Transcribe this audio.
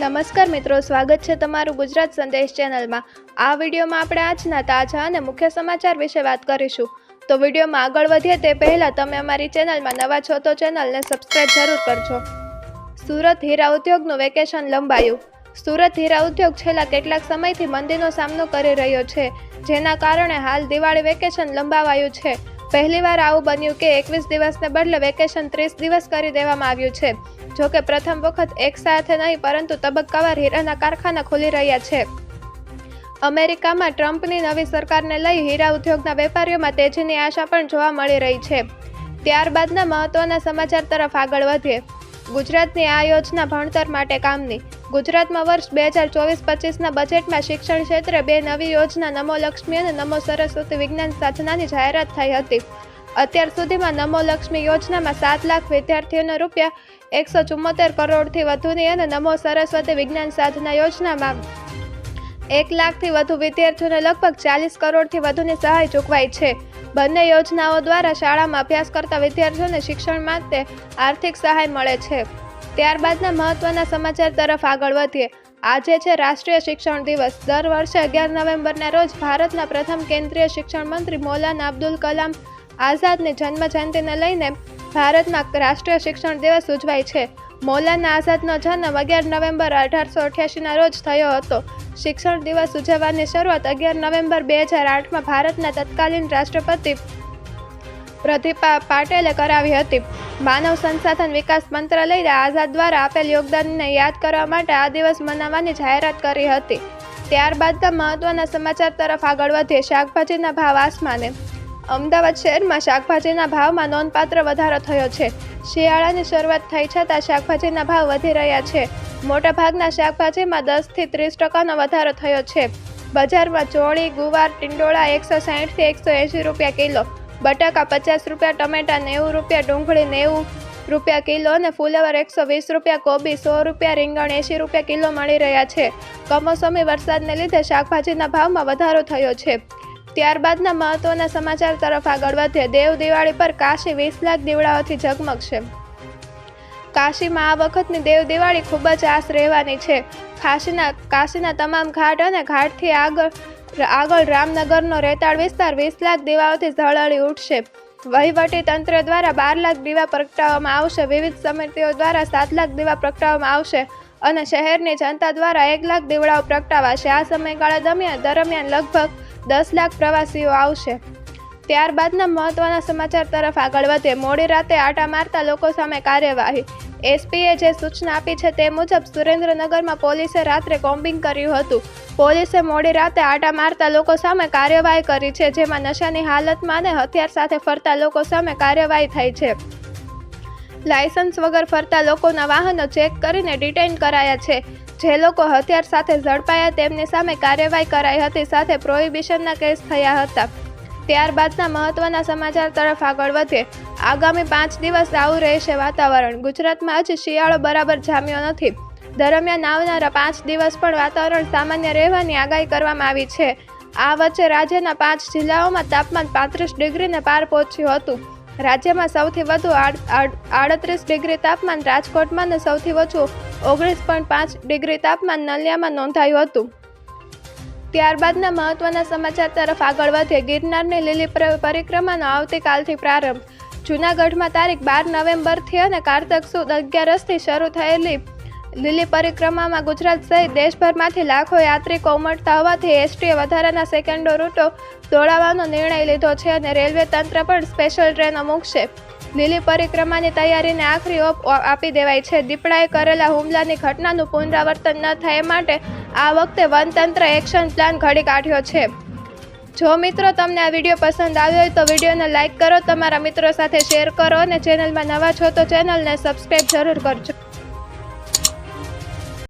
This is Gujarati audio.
નમસ્કાર મિત્રો, સ્વાગત છે તમારું ગુજરાત સંદેશ ચેનલમાં. આ વિડીયોમાં આપણે આજના તાજા અને મુખ્ય સમાચાર વિશે વાત કરીશું. તો વિડીયોમાં આગળ વધીએ તે પહેલાં તમે અમારી ચેનલમાં નવા છો તો ચેનલને સબસ્ક્રાઇબ જરૂર કરજો. સુરત હીરા ઉદ્યોગનું વેકેશન લંબાયું. સુરત હીરા ઉદ્યોગ છેલ્લા કેટલાક સમયથી મંદીનો સામનો કરી રહ્યો છે, જેના કારણે હાલ દિવાળી વેકેશન લંબાવાયું છે. પહેલીવાર આવું બન્યું કે એકવીસ દિવસને બદલે વેકેશન ત્રીસ દિવસ કરી દેવામાં આવ્યું છે. જો કે પ્રથમ વખત એક સાથે નહીં, પરંતુ તબક્કાવાર હીરાના કારખાના ખુલી રહ્યા છે. અમેરિકામાં ટ્રમ્પની નવી સરકારને લઈ હીરા ઉદ્યોગના વેપારીઓમાં તેજીની આશા પણ જોવા મળી રહી છે. ત્યારબાદના મહત્વના સમાચાર તરફ આગળ વધીએ. ગુજરાતની આ યોજના ભણતર માટે કામની ગુજરાતમાં વર્ષ બે હજાર ચોવીસ પચીસના બજેટમાં શિક્ષણ ક્ષેત્રે બે નવી યોજના, નમો લક્ષ્મી અને નમો સરસ્વતી વિજ્ઞાન સાધનાની જાહેરાત થઈ હતી. અત્યાર સુધીમાં નમો લક્ષ્મી યોજનામાં સાત લાખ વિદ્યાર્થીઓને રૂપિયા એકસો ચુમ્મોતેર કરોડથી વધુની અને નમો સરસ્વતી વિજ્ઞાન સાધના યોજનામાં એક લાખથી વધુ વિદ્યાર્થીઓને લગભગ ચાલીસ કરોડથી વધુની સહાય ચૂકવાઈ છે. બંને યોજનાઓ દ્વારા શાળામાં અભ્યાસ કરતા વિદ્યાર્થીઓને શિક્ષણ માટે આર્થિક સહાય મળે છે. ત્યારબાદના મહત્વના સમાચાર તરફ આગળ વધીએ. આજે છે રાષ્ટ્રીય શિક્ષણ દિવસ. દર વર્ષે અગિયાર નવેમ્બરના રોજ ભારતના પ્રથમ કેન્દ્રીય શિક્ષણ મંત્રી મૌલાના અબ્દુલ કલામ આઝાદની જન્મ જયંતિને લઈને ભારતમાં રાષ્ટ્રીય શિક્ષણ દિવસ ઉજવાય છે. મૌલાના આઝાદનો જન્મ અગિયાર નવેમ્બર અઢારસો અઠ્યાસીના રોજ થયો હતો. શિક્ષણ દિવસ ઉજવવાની શરૂઆત અગિયાર નવેમ્બર બે હજાર આઠમાં ભારતના તત્કાલીન રાષ્ટ્રપતિ પ્રતિભા પાટેલે કરાવી હતી. માનવ સંસાધન વિકાસ મંત્રાલયે આઝાદ દ્વારા આપેલ યોગદાનને યાદ કરવા માટે આ દિવસ મનાવવાની જાહેરાત કરી હતી. ત્યારબાદના મહત્વના સમાચાર તરફ આગળ વધીએ. શાકભાજીના ભાવ આસમાને. અમદાવાદ શહેરમાં શાકભાજીના ભાવમાં નોંધપાત્ર વધારો થયો છે. શિયાળાની શરૂઆત થઈ છતાં શાકભાજીના ભાવ વધી રહ્યા છે. મોટાભાગના શાકભાજીમાં દસથી ત્રીસ ટકાનો વધારો થયો છે. બજારમાં ચોળી, ગુવાર, ટિંડોળા એકસો સાહીઠથી એકસો એંશી રૂપિયા કિલો. બટાકા પચાસ રૂપિયા, ટમેટા નેવું રૂપિયા, ડુંગળી નેવું રૂપિયા કિલો અને ફુલેવર એકસો વીસ રૂપિયા, કોબી સો રૂપિયા, રીંગણ એંશી રૂપિયા કિલો મળી રહ્યા છે. કમોસમી વરસાદને લીધે શાકભાજીના ભાવમાં વધારો થયો છે. ત્યારબાદના મહત્વના સમાચાર તરફ આગળ વધે દેવ દિવાળી પર કાશી વીસ લાખ દીવડાઓથી ઝગમગશે. કાશીમાં આ વખતની દેવ દિવાળી ખૂબ જ આસ રહેવાની છે. કાશીના કાશીના તમામ ઘાટ અને ઘાટથી આગળ આગળ રામનગરનો રેતાળ વિસ્તાર વીસ લાખ દીવાઓથી ઝળહળી ઉઠશે. વહીવટી તંત્ર દ્વારા બાર લાખ દીવા પ્રગટાવવામાં આવશે. વિવિધ સમિતિઓ દ્વારા સાત લાખ દીવા પ્રગટાવવામાં આવશે અને શહેરની જનતા દ્વારા એક લાખ દીવડાઓ પ્રગટાવાશે. આ સમયગાળા દરમિયાન દરમિયાન લગભગ દસ લાખ પ્રવાસીઓ આવશે. ત્યારબાદના મહત્વના સમાચાર તરફ આગળ વધે. મોડી રાતે આટા મારતા લોકો સામે કાર્યવાહી. એસપીએ જે સૂચના આપી છે તે મુજબ સુરેન્દ્રનગરમાં પોલીસે રાત્રે કોમ્બિંગ કર્યું હતું. પોલીસે મોડી રાતે આટા મારતા લોકો સામે કાર્યવાહી કરી છે, જેમાં નશાની હાલતમાં અને હથિયાર સાથે ફરતા લોકો સામે કાર્યવાહી થઈ છે. લાયસન્સ વગર ફરતા લોકોના વાહનો ચેક કરીને ડિટેઇન કરાયા છે. જે લોકો હથિયાર સાથે ઝડપાયા તેમની સામે કાર્યવાહી કરાઈ હતી, સાથે પ્રોહિબિશનના કેસ થયા હતા. ત્યારબાદના મહત્વના સમાચાર તરફ આગળ વધીએ આગામી પાંચ દિવસ આવું રહેશે વાતાવરણ. ગુજરાતમાં હજી શિયાળો બરાબર જામ્યો નથી. દરમિયાન આવનારા પાંચ દિવસ પણ વાતાવરણ સામાન્ય રહેવાની આગાહી કરવામાં આવી છે. આ વચ્ચે રાજ્યના પાંચ જિલ્લાઓમાં તાપમાન પાંત્રીસ ડિગ્રીને પાર પહોંચ્યું હતું. રાજ્યમાં સૌથી વધુ આડત્રીસ ડિગ્રી તાપમાન રાજકોટમાં અને સૌથી ઓછું ઓગણીસ પોઈન્ટ પાંચ ડિગ્રી તાપમાન નલિયામાં નોંધાયું હતું. ત્યારબાદના મહત્વના સમાચાર તરફ આગળ વધે. ગિરનારની લીલી પરિક્રમાનો આવતીકાલથી પ્રારંભ. જૂનાગઢમાં તારીખ બાર નવેમ્બરથી અને કારતક સુદ અગિયારસથી શરૂ થયેલી લીલી પરિક્રમામાં ગુજરાત સહિત દેશભરમાંથી લાખો યાત્રિકો ઉમટતા હોવાથી એસટીએ વધારાના સેકન્ડો રૂટો દોડાવવાનો નિર્ણય લીધો છે અને રેલવે તંત્ર પણ સ્પેશિયલ ટ્રેનો મૂકશે લીલી પરિક્રમાની તૈયારીને આખરી ઓપ આપી દેવાય છે. દીપડાએ કરેલા હુમલાની ઘટનાનું પુનરાવર્તન ન થાય માટે આ વખતે વનતંત્ર એક્શન પ્લાન ઘડી કાઢ્યો છે. જો મિત્રો તમને આ વીડિયો પસંદ આવ્યો હોય તો વિડીયોને લાઇક કરો, તમારા મિત્રો સાથે શેર કરો અને ચેનલમાં નવા છો તો ચેનલને સબસ્ક્રાઈબ જરૂર કરજો.